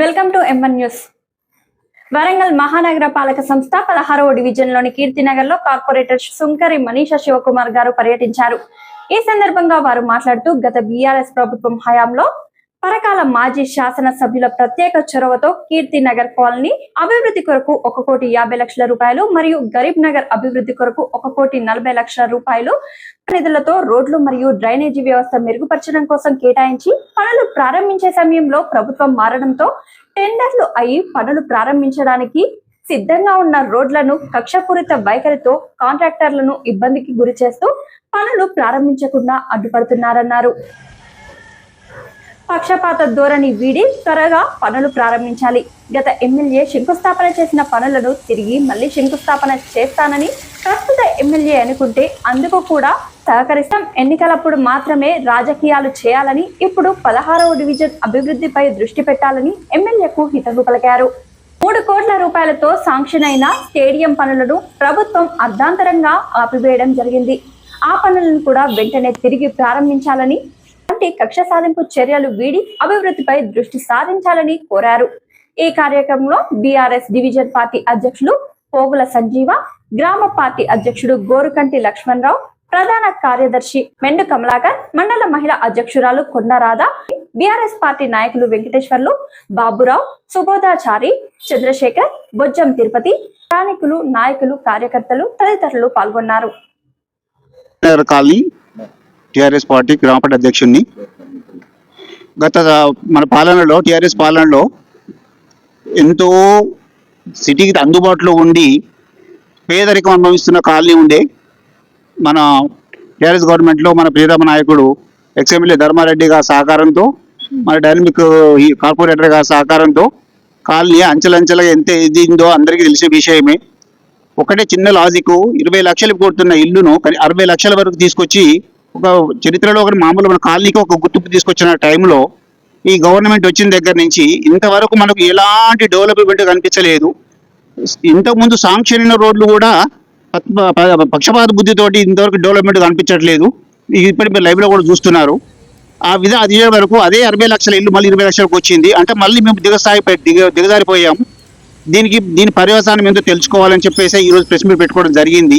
Welcome to MN news Warangal మహానగర పాలక సంస్థ పదహారవ డివిజన్లోని కీర్తినగర్లో కార్పొరేటర్ సుంకరి మనీషా శివకుమార్ గారు పర్యటించారు. ఈ సందర్భంగా వారు మాట్లాడుతూ గత బీఆర్ఎస్ ప్రభుత్వం హయాంలో పరకాల మాజీ శాసన సభ్యుల ప్రత్యేక చొరవతో కీర్తి నగర్ కాలనీ అభివృద్ధి కొరకు ఒక కోటి యాభై లక్షల రూపాయలు మరియు గరీబ్ నగర్ అభివృద్ధి కొరకు ఒక కోటి నలభై లక్షల రూపాయలు నిధులతో రోడ్లు మరియు డ్రైనేజీ వ్యవస్థ మెరుగుపరచడం కోసం కేటాయించి పనులు ప్రారంభించే సమయంలో ప్రభుత్వం మారడంతో టెండర్లు అయి పనులు ప్రారంభించడానికి సిద్ధంగా ఉన్న రోడ్లను కక్షపూరిత వైఖరితో కాంట్రాక్టర్లను ఇబ్బందికి గురి చేస్తూ పనులు ప్రారంభించకుండా అడ్డుపడుతున్నారన్నారు. పక్షపాత ధోరణి వీడి త్వరగా పనులు ప్రారంభించాలి. గత ఎమ్మెల్యే శంకుస్థాపన చేసిన పనులను తిరిగి మళ్ళీ శంకుస్థాపన చేస్తానని ప్రస్తుత ఎమ్మెల్యే అనుకుంటే అందుకు కూడా సహకరిస్తాం. ఎన్నికలప్పుడు మాత్రమే రాజకీయాలు చేయాలని ఇప్పుడు పదహారవ డివిజన్ అభివృద్ధిపై దృష్టి పెట్టాలని ఎమ్మెల్యేకు హితవు పలికారు. మూడు కోట్ల రూపాయలతో శాంక్షన్ అయిన స్టేడియం పనులను ప్రభుత్వం అర్ధాంతరంగా ఆపివేయడం జరిగింది. ఆ పనులను కూడా వెంటనే తిరిగి ప్రారంభించాలని వంటి కక్ష సాధింపు చర్యలు వీడి అభివృద్ధిపై దృష్టి సాధించాలని కోరారు. ఈ కార్యక్రమంలో బీఆర్ఎస్ డివిజన్ పార్టీ అధ్యక్షులు పోగుల సంజీవ గ్రామ పార్టీ అధ్యక్షుడు గోరుకంటి లక్ష్మణరావు ప్రధాన కార్యదర్శి మెండు కమలాకర్ మండల మహిళా అధ్యక్షురాలు కొండరాధ బీఆర్ఎస్ పార్టీ నాయకులు వెంకటేశ్వర్లు బాబురావు సుబోధాచారి చంద్రశేఖర్ బొజ్జం తిరుపతి స్థానికులు నాయకులు కార్యకర్తలు తదితరులు పాల్గొన్నారు. టిఆర్ఎస్ పార్టీ గ్రామపంచాయతీ అధ్యక్షుడిని. గత మన పాలనలో టిఆర్ఎస్ పాలనలో ఎంతో సిటీకి అందుబాటులో ఉండి పేదరికం అనుభవిస్తున్న కాలనీ ఉండే మన టిఆర్ఎస్ గవర్నమెంట్లో మన ప్రియతమ నాయకుడు ఎక్స్ఎమ్మెల్యే ధర్మారెడ్డి గారి సహకారంతో మన డైనమిక్ ఈ కార్పొరేటర్ గారి సహకారంతో కాలనీ అంచెలంచెలుగా ఎంత ఎదిగిందో అందరికీ తెలిసే విషయమే. ఒకటే చిన్న లాజిక్ ఇరవై లక్షలు కొడుతున్న ఇల్లును కానీ అరవై లక్షల వరకు తీసుకొచ్చి ఒక చరిత్రలో ఒక మామూలు మన కాలనీకి ఒక గుర్తింపు తీసుకొచ్చిన టైంలో ఈ గవర్నమెంట్ వచ్చిన దగ్గర నుంచి ఇంతవరకు మనకు ఎలాంటి డెవలప్మెంట్ కనిపించలేదు. ఇంతకుముందు శాంక్షన్ అయిన రోడ్లు కూడా పక్షపాత బుద్ధితోటి ఇంతవరకు డెవలప్మెంట్ కనిపించట్లేదు. ఇప్పటి లైవ్లో కూడా చూస్తున్నారు. ఆ విధ అది వరకు అదే అరవై లక్షల ఇల్లు మళ్ళీ ఇరవై లక్షలకు వచ్చింది. అంటే మళ్ళీ మేము దిగసాయి దిగ దిగజారిపోయాము దీనికి దీని పర్యవసానం ఏంటో తెలుసుకోవాలని చెప్పేసి ఈ రోజు ప్రెస్ మీట్ పెట్టుకోవడం జరిగింది.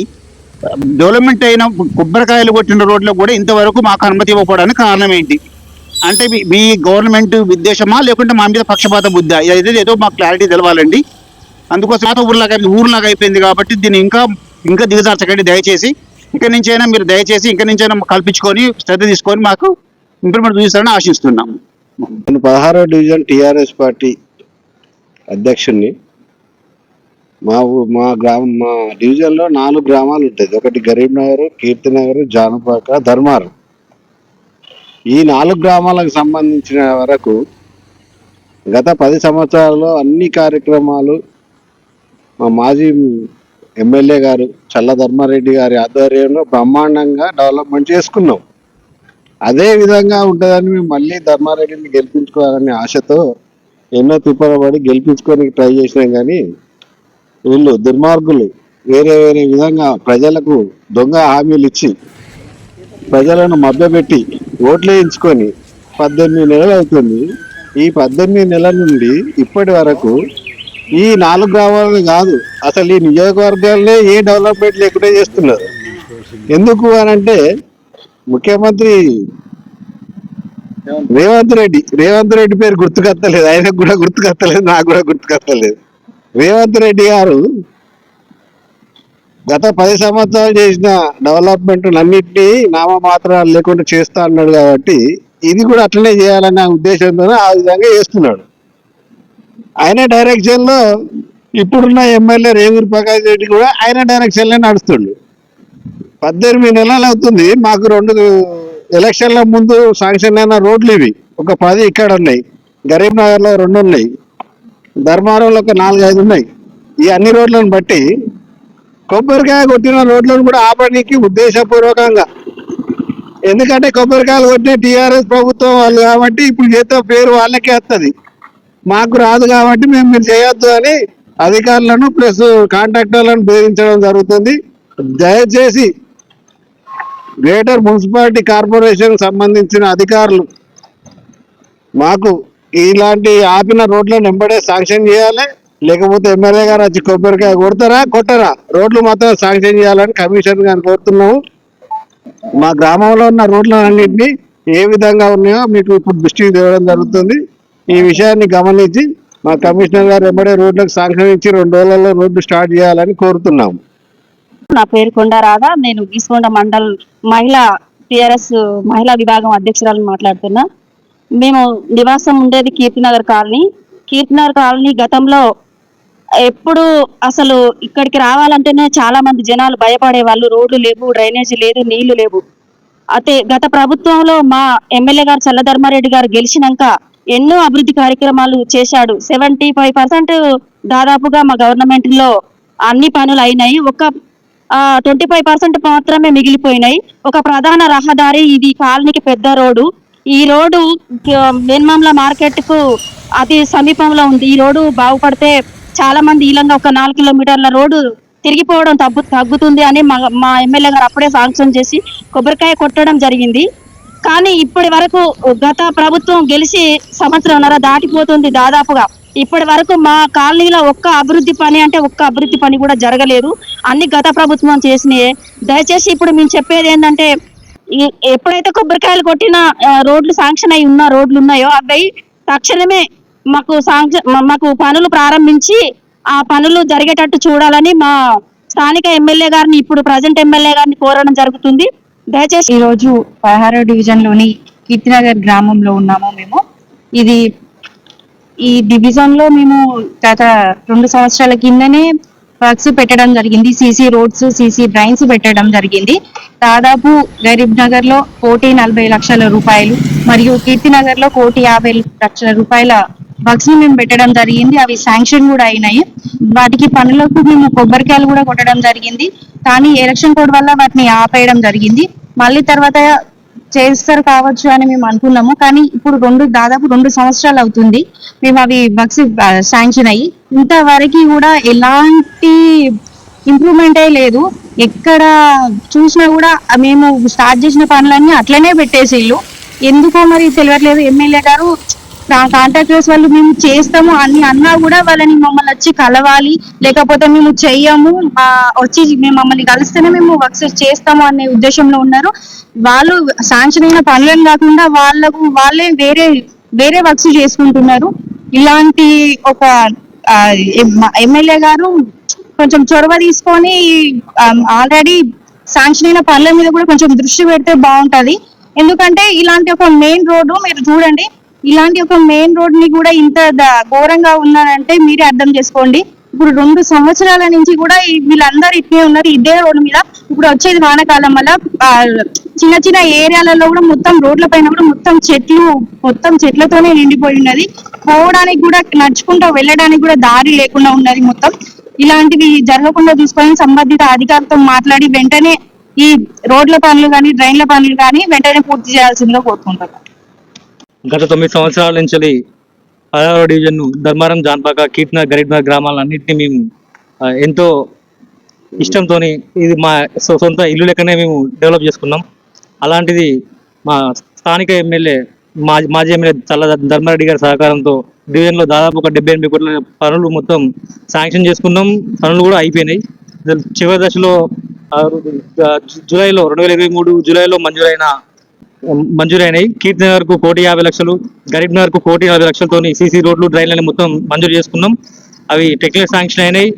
డెవలప్మెంట్ అయిన కొబ్బరికాయలు కొట్టిన రోడ్లో కూడా ఇంతవరకు మాకు అనుమతి ఇవ్వకపోవడానికి కారణం ఏంటి? అంటే మీ- మీ గవర్నమెంట్ ఉద్దేశమా? లేకుంటే మా మీద పక్షపాత బుద్ధ? ఇది ఏదో మాకు క్లారిటీ తెలవాలండి. అందుకోసం పాత ఊర్లాగా ఊర్లాగా అయిపోయింది కాబట్టి దీన్ని ఇంకా ఇంకా దిగజార్చకండి దయచేసి. ఇక నుంచైనా మీరు దయచేసి ఇక నుంచైనా కల్పించుకొని శ్రద్ధ తీసుకొని మాకు ఇంప్రూవ్మెంట్ చూపిస్తారని ఆశిస్తున్నాం. నేను పదహారో డివిజన్ టీఆర్ఎస్ పార్టీ అధ్యక్షుడిని మా మా గ్రామం మా డివిజన్లో నాలుగు గ్రామాలు ఉంటాయి. ఒకటి గరీబ్ నగర్ కీర్తినగర్ జానపాక ధర్మారం. ఈ నాలుగు గ్రామాలకు సంబంధించిన వరకు గత పది సంవత్సరాల్లో అన్ని కార్యక్రమాలు మా మాజీ ఎమ్మెల్యే గారు చల్ల ధర్మారెడ్డి గారి ఆధ్వర్యంలో బ్రహ్మాండంగా డెవలప్మెంట్ చేసుకున్నాం. అదే విధంగా ఉంటుందని మేము మళ్ళీ ధర్మారెడ్డిని గెలిపించుకోవాలనే ఆశతో ఎన్నో తిప్పలబడి గెలిపించుకోవడానికి ట్రై చేసినాం కానీ వీళ్ళు దుర్మార్గులు. వేరే వేరే విధంగా ప్రజలకు దొంగ హామీలు ఇచ్చి ప్రజలను మభ్యపెట్టి ఓట్లు వేయించుకొని పద్దెనిమిది నెలలు అవుతుంది. ఈ పద్దెనిమిది నెలల నుండి ఇప్పటి వరకు ఈ నాలుగు గ్రామాలు కాదు అసలు ఈ నియోజకవర్గాలనే ఏ డెవలప్మెంట్ లేకుండా చేస్తున్నారు. ఎందుకు అని అంటే ముఖ్యమంత్రి రేవంత్ రెడ్డి రేవంత్ రెడ్డి పేరు గుర్తుకొత్తలేదు ఆయనకు కూడా గుర్తుకొత్తలేదు నాకు కూడా గుర్తుకొత్తలేదు రేవంత్ రెడ్డి గారు గత పది సంవత్సరాలు చేసిన డెవలప్మెంట్ అన్నింటినీ నామమాత్రాలు లేకుండా చేస్తా అన్నాడు కాబట్టి ఇది కూడా అట్లనే చేయాలనే ఉద్దేశంతో ఆ విధంగా చేస్తున్నాడు. ఆయన డైరెక్షన్లో ఇప్పుడున్న ఎమ్మెల్యే రేవూరి ప్రకాష్ రెడ్డి కూడా ఆయన డైరెక్షన్లో నడుస్తుండు. పద్దెనిమిది నెలలు అవుతుంది మాకు రెండు ఎలక్షన్ల ముందు శాంక్షన్ అయిన రోడ్లు ఇవి. ఒక పది ఇక్కడ ఉన్నాయి గరీబ్ నగర్లో రెండు ఉన్నాయి. ధర్మారంలో ఒక నాలుగు ఐదు ఉన్నాయి. ఈ అన్ని రోడ్లను బట్టి కొబ్బరికాయ కొట్టిన రోడ్లను కూడా ఆపడానికి ఉద్దేశపూర్వకంగా. ఎందుకంటే కొబ్బరికాయలు కొట్టిన టీఆర్ఎస్ ప్రభుత్వం వాళ్ళు కాబట్టి ఇప్పుడు చేత పేరు వాళ్ళకే వస్తుంది మాకు రాదు కాబట్టి మేము మీరు చేయొద్దు అని అధికారులను ప్లస్ కాంట్రాక్టర్లను బెదిరించడం జరుగుతుంది. దయచేసి గ్రేటర్ మున్సిపాలిటీ కార్పొరేషన్ సంబంధించిన అధికారులు మాకు ఇలాంటి ఆపిన రోడ్లను వెంబడే శాంక్షన్ చేయాలి. లేకపోతే ఎమ్మెల్యే గారు వచ్చి కొబ్బరికాయ కొడతారా? కొట్టరా? రోడ్లు మాత్రం శాంక్షన్ చేయాలని కమిషన్ గారిని కోరుతున్నాము. మా గ్రామంలో ఉన్న రోడ్లన్నింటినీ ఏ విధంగా ఉన్నాయో మీకు ఇప్పుడు దృష్టికి తేవడం జరుగుతుంది. ఈ విషయాన్ని గమనించి మా కమిషనర్ గారు వెంబడే రోడ్లకు శాంక్షన్ ఇచ్చి రెండు రోజులలో రోడ్డు స్టార్ట్ చేయాలని కోరుతున్నాము. నా పేరు కొండ రాధా. నేను గీసుకొండ మండల్ మహిళా టిఆర్ఎస్ మహిళా విభాగం అధ్యక్షురాలను మాట్లాడుతున్నా. మేము నివాసం ఉండేది కీర్తినగర్ కాలనీ. కీర్తినగర్ కాలనీ గతంలో ఎప్పుడు అసలు ఇక్కడికి రావాలంటేనే చాలా మంది జనాలు భయపడే వాళ్ళు రోడ్లు లేవు డ్రైనేజీ లేదు నీళ్ళు లేవు. అయితే గత ప్రభుత్వంలో మా ఎమ్మెల్యే గారు చల్లధర్మారెడ్డి గారు గెలిచినాక ఎన్నో అభివృద్ధి కార్యక్రమాలు చేశాడు. సెవెంటీ ఫైవ్ పర్సెంట్ దాదాపుగా మా గవర్నమెంట్లో అన్ని పనులు అయినాయి. ఒక ట్వంటీ ఫైవ్ పర్సెంట్ మాత్రమే మిగిలిపోయినాయి. ఒక ప్రధాన రహదారి ఇది కాలనీకి పెద్ద రోడ్డు. ఈ రోడ్డు వెన్మామ్ల మార్కెట్కు అతి సమీపంలో ఉంది. ఈ రోడ్డు బాగుపడితే చాలా మంది ఈలంగా ఒక నాలుగు కిలోమీటర్ల రోడ్డు తిరిగిపోవడం తగ్గు తగ్గుతుంది అని మా మా ఎమ్మెల్యే గారు అప్పుడే శాంక్షన్ చేసి కొబ్బరికాయ కొట్టడం జరిగింది. కానీ ఇప్పటి వరకు గత ప్రభుత్వం గెలిచి సంవత్సరంన్నర దాటిపోతుంది దాదాపుగా. ఇప్పటి వరకు మా కాలనీలో ఒక్క అభివృద్ధి పని అంటే ఒక్క అభివృద్ధి పని కూడా జరగలేదు. అన్ని గత ప్రభుత్వం చేసినాయి. దయచేసి ఇప్పుడు మేము చెప్పేది ఏంటంటే ఎప్పుడైతే కొబ్బరికాయలు కొట్టిన రోడ్లు శాంక్షన్ అయి ఉన్న రోడ్లు ఉన్నాయో అవి తక్షణమే మాకు శాంక్షన్ మాకు పనులు ప్రారంభించి ఆ పనులు జరిగేటట్టు చూడాలని మా స్థానిక ఎమ్మెల్యే గారిని ఇప్పుడు ప్రజెంట్ ఎమ్మెల్యే గారిని కోరడం జరుగుతుంది. దయచేసి ఈ రోజు పదహారో డివిజన్లోని కీర్తినగర్ గ్రామంలో ఉన్నాము మేము. ఇది ఈ డివిజన్లో మేము గత రెండు సంవత్సరాల కిందనే వర్క్స్ పెట్టడం జరిగింది సీసీ రోడ్స్ సీసీ డ్రైన్స్ పెట్టడం జరిగింది. దాదాపు గరీబ్ నగర్లో కోటి నలభై లక్షల రూపాయలు మరియు కీర్తినగర్లో కోటి యాభై లక్షల రూపాయల వర్క్స్ని మేము పెట్టడం జరిగింది. అవి శాంక్షన్ కూడా అయినాయి. వాటికి పనులకు మేము కొబ్బరికాయలు కూడా కొట్టడం జరిగింది. కానీ ఎలక్షన్ కోడ్ వల్ల వాటిని ఆపేయడం జరిగింది. మళ్ళీ తర్వాత చేస్తారు కావచ్చు అని మేము అనుకున్నాము. కానీ ఇప్పుడు రెండు దాదాపు రెండు సంవత్సరాలు అవుతుంది. మేము అవి వర్క్స్ శాంక్షన్ అయ్యి ఇంతవరకు కూడా ఎలాంటి ఇంప్రూవ్మెంట్ లేదు. ఎక్కడ చూసినా కూడా మేము స్టార్ట్ చేసిన పనులన్నీ అట్లనే పెట్టేసిళ్ళు. ఎందుకో మరి తెలియట్లేదు. ఎమ్మెల్యే గారు కాంట్రాక్టర్స్ వాళ్ళు మేము చేస్తాము అని అన్నా కూడా వాళ్ళని మమ్మల్ని వచ్చి కలవాలి లేకపోతే మేము చెయ్యము వచ్చి మేము మమ్మల్ని కలిస్తేనే మేము వర్క్స్ చేస్తాము అనే ఉద్దేశంలో ఉన్నారు. వాళ్ళు శాంక్షన్ అయిన పనులను కాకుండా వాళ్ళకు వాళ్ళే వేరే వేరే వర్క్స్ చేసుకుంటున్నారు. ఇలాంటి ఒక ఎమ్మెల్యే గారు కొంచెం చొరవ తీసుకొని ఆల్రెడీ శాంక్షన్ అయిన పనుల మీద కూడా కొంచెం దృష్టి పెడితే బాగుంటది. ఎందుకంటే ఇలాంటి ఒక మెయిన్ రోడ్డు మీరు చూడండి ఇలాంటి ఒక మెయిన్ రోడ్ని కూడా ఇంత ఘోరంగా ఉన్నారంటే మీరే అర్థం చేసుకోండి. ఇప్పుడు రెండు సంవత్సరాల నుంచి కూడా వీళ్ళందరూ ఇట్లే ఉన్నారు ఇదే రోడ్డు మీద. ఇప్పుడు వచ్చేది వానకాలం వల్ల చిన్న చిన్న ఏరియాలలో కూడా మొత్తం రోడ్ల పైన కూడా మొత్తం చెట్లు మొత్తం చెట్లతోనే నిండిపోయి ఉన్నది. పోవడానికి కూడా నడుచుకుంటూ వెళ్ళడానికి కూడా దారి లేకుండా ఉన్నది మొత్తం. ఇలాంటివి జరగకుండా చూసుకొని సంబంధిత అధికారులతో మాట్లాడి వెంటనే ఈ రోడ్ల పనులు కానీ డ్రైన్ల పనులు కానీ వెంటనే పూర్తి చేయాల్సిందిగా కోరుకుంటున్నాను గత తొమ్మిది సంవత్సరాల నుంచి పదహారవ డివిజన్ ధర్మారం జాన్పాక కీర్తన గరీబ్నగర్ గ్రామాలన్నింటినీ మేము ఎంతో ఇష్టంతో ఇది మా సొ- సొంత ఇల్లు లెక్కనే మేము డెవలప్ చేసుకున్నాం. అలాంటిది మా స్థానిక ఎమ్మెల్యే మాజీ మాజీ ఎమ్మెల్యే చల్ల ధర్మారెడ్డి గారి సహకారంతో డివిజన్లో దాదాపు ఒక డెబ్బై ఎనిమిది కోట్ల పనులు మొత్తం శాంక్షన్ చేసుకున్నాం. పనులు కూడా అయిపోయినాయి. చివరి దశలో జూలైలో రెండు వేల ఇరవై మూడు జూలైలో మంజూరైన మంజూరైనాయి. కీర్తి నగర్కు కోటి యాభై లక్షలు గరీబ్ నగర్కు కోటి యాభై లక్షలతో సీసీ రోడ్లు డ్రైన్లని మొత్తం మంజూరు చేసుకున్నాం. అవి టెక్నికల్ శాంక్షన్ అయినాయి.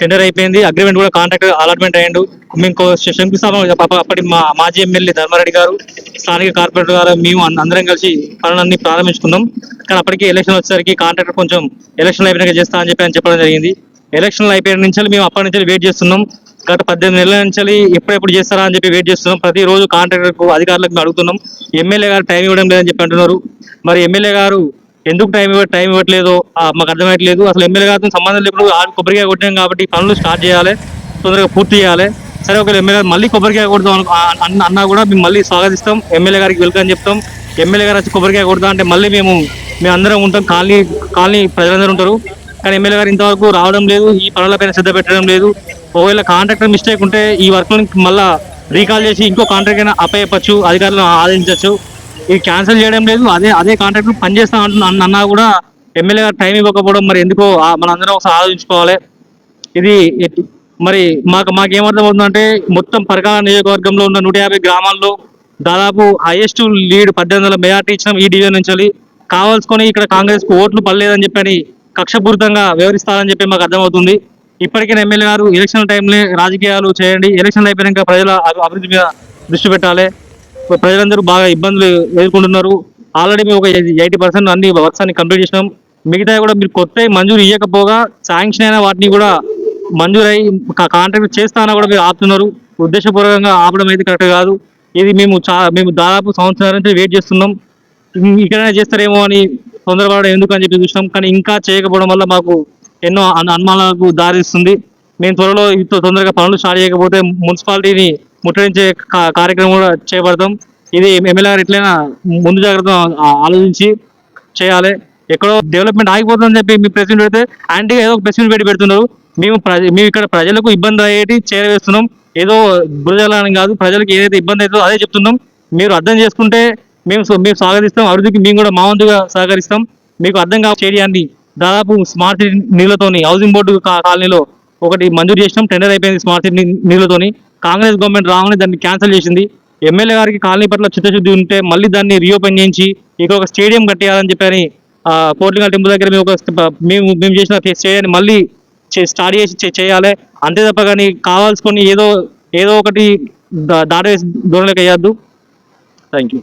టెండర్ అయిపోయింది. అగ్రిమెంట్ కూడా కాంట్రాక్ట్ అలాట్మెంట్ అయ్యిండు. మేము శంకుస్థాపన అప్పటి మా మాజీ ఎమ్మెల్యే ధర్మారెడ్డి గారు స్థానిక కార్పొరేటర్ గారు మేము అందరం కలిసి పనులన్నీ ప్రారంభించుకున్నాం. కానీ అప్పటికి ఎలక్షన్ వచ్చేసరికి కాంట్రాక్టర్ కొంచెం ఎలక్షన్ అయిపోయినాక చేస్తా అని చెప్పి అని చెప్పడం జరిగింది. ఎలక్షన్లు అయిపోయిన నుంచి మేము అప్పటి నుంచి వెయిట్ చేస్తున్నాం. గత పద్దెనిమిది నెలల నుంచి ఎప్పుడెప్పుడు చేస్తారా అని చెప్పి వెయిట్ చేస్తున్నాం. ప్రతిరోజు కాంట్రాక్టర్కు అధికారులకు అడుగుతున్నాం. ఎమ్మెల్యే గారు టైం ఇవ్వడం లేదని చెప్పి అంటున్నారు. మరి ఎమ్మెల్యే గారు ఎందుకు టైం ఇవ్వ టైం ఇవ్వట్లేదో మాకు అర్థమయ్యట్లేదు. అసలు ఎమ్మెల్యే గారితో సంబంధం లేకుండా కొబ్బరికాయ కొట్టాం కాబట్టి పనులు స్టార్ట్ చేయాలి తొందరగా పూర్తి చేయాలి. సరే ఒకవేళ ఎమ్మెల్యే గారు మళ్ళీ కొబ్బరికాయ కొడదాం అన్న అన్నా కూడా మేము మళ్ళీ స్వాగతిస్తాం. ఎమ్మెల్యే గారికి వెల్కమ్ చెప్తాం. ఎమ్మెల్యే గారు వచ్చి కొబ్బరికాయ కొడతాం అంటే మళ్ళీ మేము మేము అందరం ఉంటాం. కాలనీ కాలనీ ప్రజలందరూ ఉంటారు. కానీ ఎమ్మెల్యే గారు ఇంతవరకు రావడం లేదు. ఈ పనులపైన శ్రద్ధ పెట్టడం లేదు. ఒకవేళ కాంట్రాక్టర్ మిస్టేక్ ఉంటే ఈ వర్క్ మళ్ళా రీకాల్ చేసి ఇంకో కాంట్రాక్ట్ అయినా అప్పయ్యప్పచ్చు అధికారులను ఆదేశించవచ్చు ఇది క్యాన్సిల్ చేయడం లేదు అదే అదే కాంట్రాక్టర్ పనిచేస్తా అంటున్నా అన్నా కూడా ఎమ్మెల్యే గారు టైం ఇవ్వకపోవడం మరి ఎందుకో మనందరం ఒకసారి ఆలోచించుకోవాలి. ఇది మరి మాకు మాకేమర్థం అవుతుందంటే మొత్తం పరకాల నియోజకవర్గంలో ఉన్న నూట యాభై గ్రామాల్లో దాదాపు హైయెస్ట్ లీడ్ పద్దెనిమిది వందల మెజార్టీ ఇచ్చిన ఈ డివిజన్ నుంచి కావాల్సుకొని ఇక్కడ కాంగ్రెస్కు ఓట్లు పడలేదని చెప్పని కక్షపూరితంగా వ్యవహరిస్తారని చెప్పి మాకు అర్థమవుతుంది. ఇప్పటికైనా ఎమ్మెల్యే గారు ఎలక్షన్ టైంలో రాజకీయాలు చేయండి. ఎలక్షన్ అయిపోయాక ప్రజల అభివృద్ధి మీద దృష్టి పెట్టాలి. ప్రజలందరూ బాగా ఇబ్బందులు ఎదుర్కొంటున్నారు. ఆల్రెడీ మేము ఒక ఎయిటీ పర్సెంట్ అన్ని వర్క్స్ కంప్లీట్ చేసినాం. మిగతా కూడా మీరు కొత్త మంజూరు ఇవ్వకపోగా శాంక్షన్ అయిన వాటిని కూడా మంజూరై కాంట్రాక్ట్ చేస్తానా కూడా మీరు ఆపుతున్నారు. ఉద్దేశపూర్వకంగా ఆపడం అయితే కరెక్ట్ కాదు. ఇది మేము చా మేము దాదాపు సంవత్సరం నుంచి వెయిట్ చేస్తున్నాం. ఇక్కడైనా చేస్తారేమో అని తొందరపడడం ఎందుకు అని చెప్పి చూసినాం. కానీ ఇంకా చేయకపోవడం వల్ల మాకు ఎన్నో అనుమానాలకు దారిస్తుంది మేము త్వరలో ఇంత తొందరగా పనులు స్టార్ట్ చేయకపోతే మున్సిపాలిటీని ముట్టడించే కా- కార్యక్రమం కూడా చేపడతాం. ఇది ఎమ్మెల్యే గారు ఎట్లయినా ముందు జాగ్రత్త ఆలోచించి చేయాలి. ఎక్కడో డెవలప్మెంట్ ఆగిపోతుందని చెప్పి మీ ప్రెసిడెంట్ పెడితే యాంటీ ఏదో ఒక మీట్ పెట్టి పెడుతున్నారు. మేము ప్రజ మేము ఇక్కడ ప్రజలకు ఇబ్బంది అయ్యేటి చేరవేస్తున్నాం. ఏదో బురజలని కాదు ప్రజలకు ఏదైతే ఇబ్బంది అవుతుందో అదే చెప్తున్నాం. మీరు అర్థం చేసుకుంటే మేము మేము స్వాగతిస్తాం. అభివృద్ధికి మేము కూడా మా వంతుగా సహకరిస్తాం. మీకు అర్థం కావ స్టేడియాన్ని దాదాపు స్మార్ట్ సిటీ నీళ్ళతోని హౌసింగ్ బోర్డు కాలనీలో ఒకటి మంజూరు చేసినాం టెండర్ అయిపోయింది స్మార్ట్ సిటీ నీళ్ళతోని. కాంగ్రెస్ గవర్నమెంట్ రాగానే దాన్ని క్యాన్సిల్ చేసింది. ఎమ్మెల్యే గారికి కాలనీ పట్ల చిత్తశుద్ధి ఉంటే మళ్ళీ దాన్ని రీఓపెన్ చేయించి ఇక్కడ ఒక స్టేడియం కట్టేయాలని చెప్పని ఆ టెంపుల్ దగ్గర మేము ఒక మేము మేము చేసిన స్టేడియాన్ని మళ్ళీ స్టార్ట్ చేసి చేయాలి. అంతే తప్ప కానీ కావాల్సుకొని ఏదో ఏదో ఒకటి దా- దాటేసి దూరంలోకి వేయద్దు. Thank you